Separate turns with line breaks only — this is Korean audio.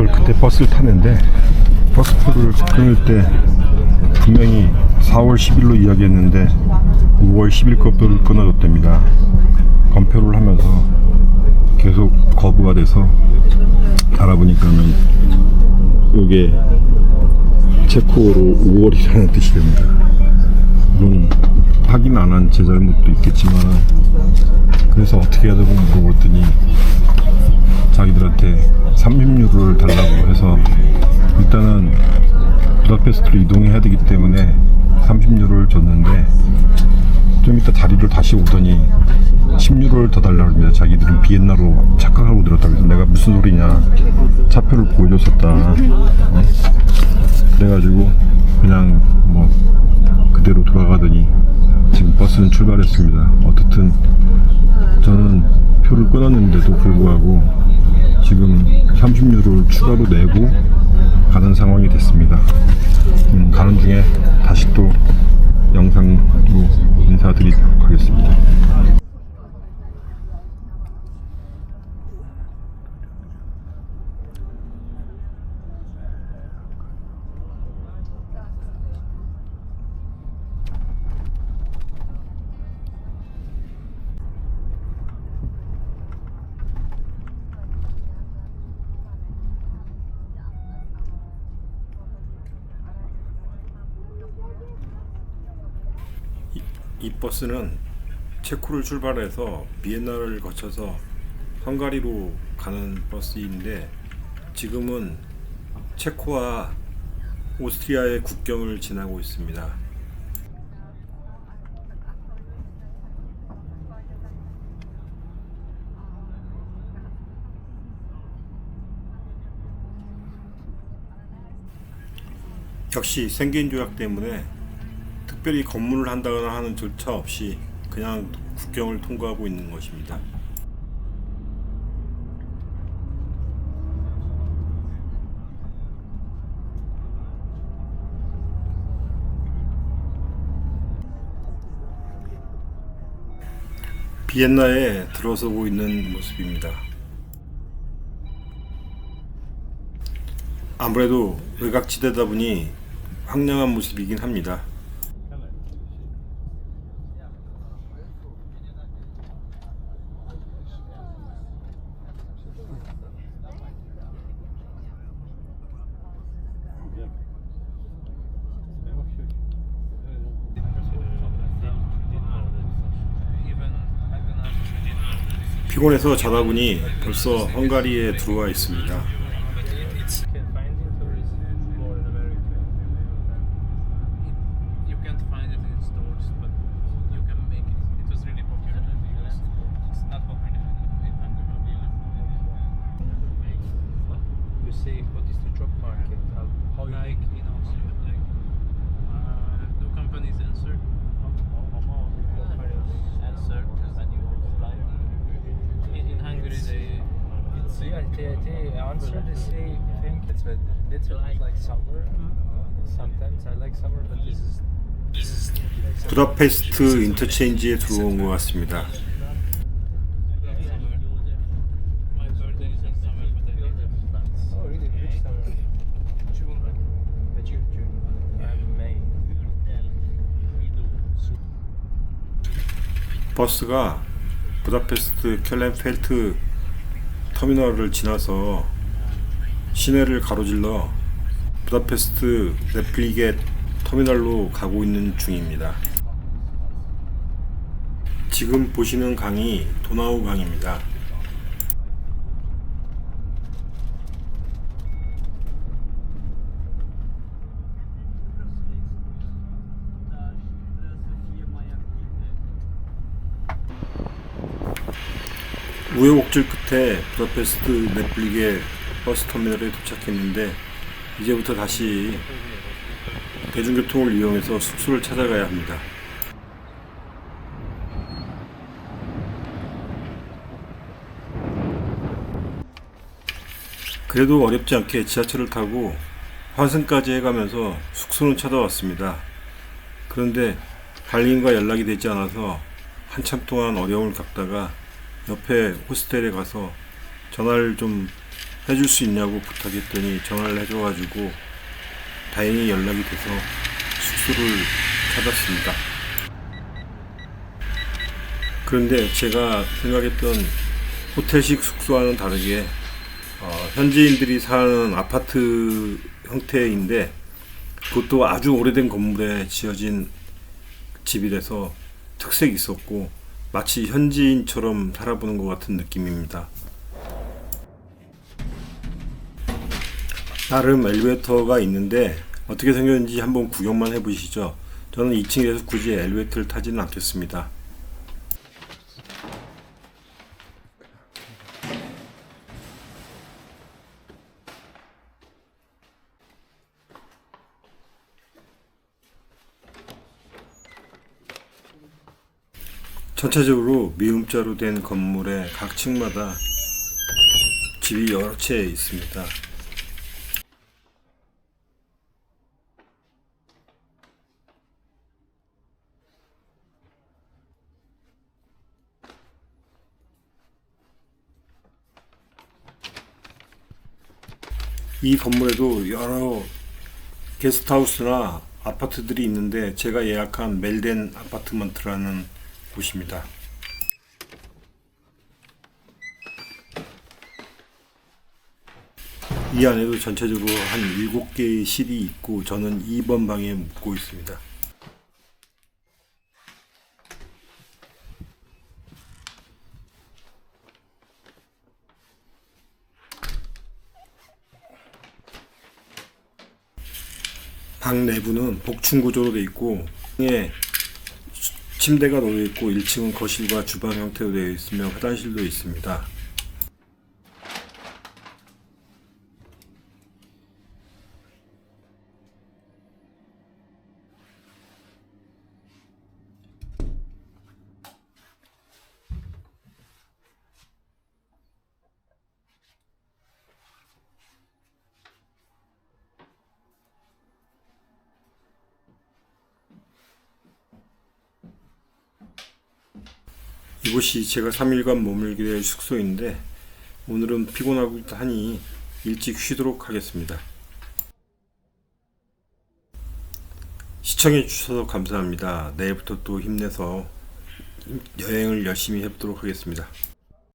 저를 그때 버스를 탔는데 버스표를 끊을 때 분명히 4월 10일로 이야기했는데 5월 10일 거표를 끊어줬답니다. 검표를 하면서 계속 거부가 돼서 알아보니까는 이게 체코어로 5월이라는 뜻이 됩니다. 물론 확인 안 한 제 잘못도 있겠지만 그래서 어떻게 해야 되고 물어봤더니 자기들한테 30유로를 달라고 해서 일단은 부다페스트로 이동해야 되기 때문에 30유로를 줬는데 좀 이따 자리를 다시 오더니 10유로를 더 달라고 합니다. 자기들은 비엔나로 착각하고 들었다고 해서 내가 무슨 소리냐 차표를 보여줬었다. 어? 그래가지고 그냥 뭐 그대로 돌아가더니 지금 버스는 출발했습니다. 어떻든 저는 표를 끊었는데도 불구하고 지금 30유로를 추가로 내고 가는 상황이 됐습니다. 음, 가는 중에 다시 또 영상으로 인사드리도록 하겠습니다. 이 버스는 체코를 출발해서 비엔나를 거쳐서 헝가리로 가는 버스인데 지금은 체코와 오스트리아의 국경을 지나고 있습니다. 역시 생계인 조약 때문에 특별히 검문을 한다거나 하는 절차 없이 그냥 국경을 통과하고 있는 것입니다. 비엔나에 들어서고 있는 모습입니다. 아무래도 외곽지대다 보니 황량한 모습이긴 합니다. 피곤해서 자다 보니 벌써 헝가리에 들어와 있습니다.
Answer
the same thing. It's what that's what I like summer. Sometimes I like summer, but this is
부다페스트 인터체인지에 들어온 것 같습니다.
Oh. Uh.
버스가 부다페스트 켈렌펠트 터미널을 지나서 시내를 가로질러 부다페스트 네플리겟 터미널로 가고 있는 중입니다. 지금 보시는 강이 도나우 강입니다. 우여곡절 끝에 부다페스트 네플리게 버스 터미널에 도착했는데 이제부터 다시 대중교통을 이용해서 숙소를 찾아가야 합니다. 그래도 어렵지 않게 지하철을 타고 환승까지 해가면서 숙소는 찾아왔습니다. 그런데 관리인과 연락이 되지 않아서 한참 동안 어려움을 겪다가 옆에 호스텔에 가서 전화를 좀 해줄 수 있냐고 부탁했더니 전화를 해줘가지고 다행히 연락이 돼서 숙소를 찾았습니다. 그런데 제가 생각했던 호텔식 숙소와는 다르게 어, 현지인들이 사는 아파트 형태인데 그것도 아주 오래된 건물에 지어진 집이라서 특색이 있었고 마치 현지인처럼 살아보는 것 같은 느낌입니다. 나름 엘리베이터가 있는데 어떻게 생겼는지 한번 구경만 해보시죠. 저는 2층에서 굳이 엘리베이터를 타지는 않겠습니다. 전체적으로 미음자로 된 건물의 각 층마다 집이 여러 채 있습니다. 이 건물에도 여러 게스트하우스나 아파트들이 있는데 제가 예약한 멜덴 아파트먼트라는 곳입니다. 이 안에도 전체적으로 한 7개의 실이 있고 저는 2번 방에 묵고 있습니다. 방 내부는 복층 구조로 되어 있고 에 침대가 놓여 있고 1층은 거실과 주방 형태로 되어 있으며 화장실도 있습니다. 이곳이 제가 3일간 머물게 될 숙소인데 오늘은 피곤하고 하니 일찍 쉬도록 하겠습니다. 시청해 주셔서 감사합니다. 내일부터 또 힘내서 여행을 열심히 해보도록 하겠습니다.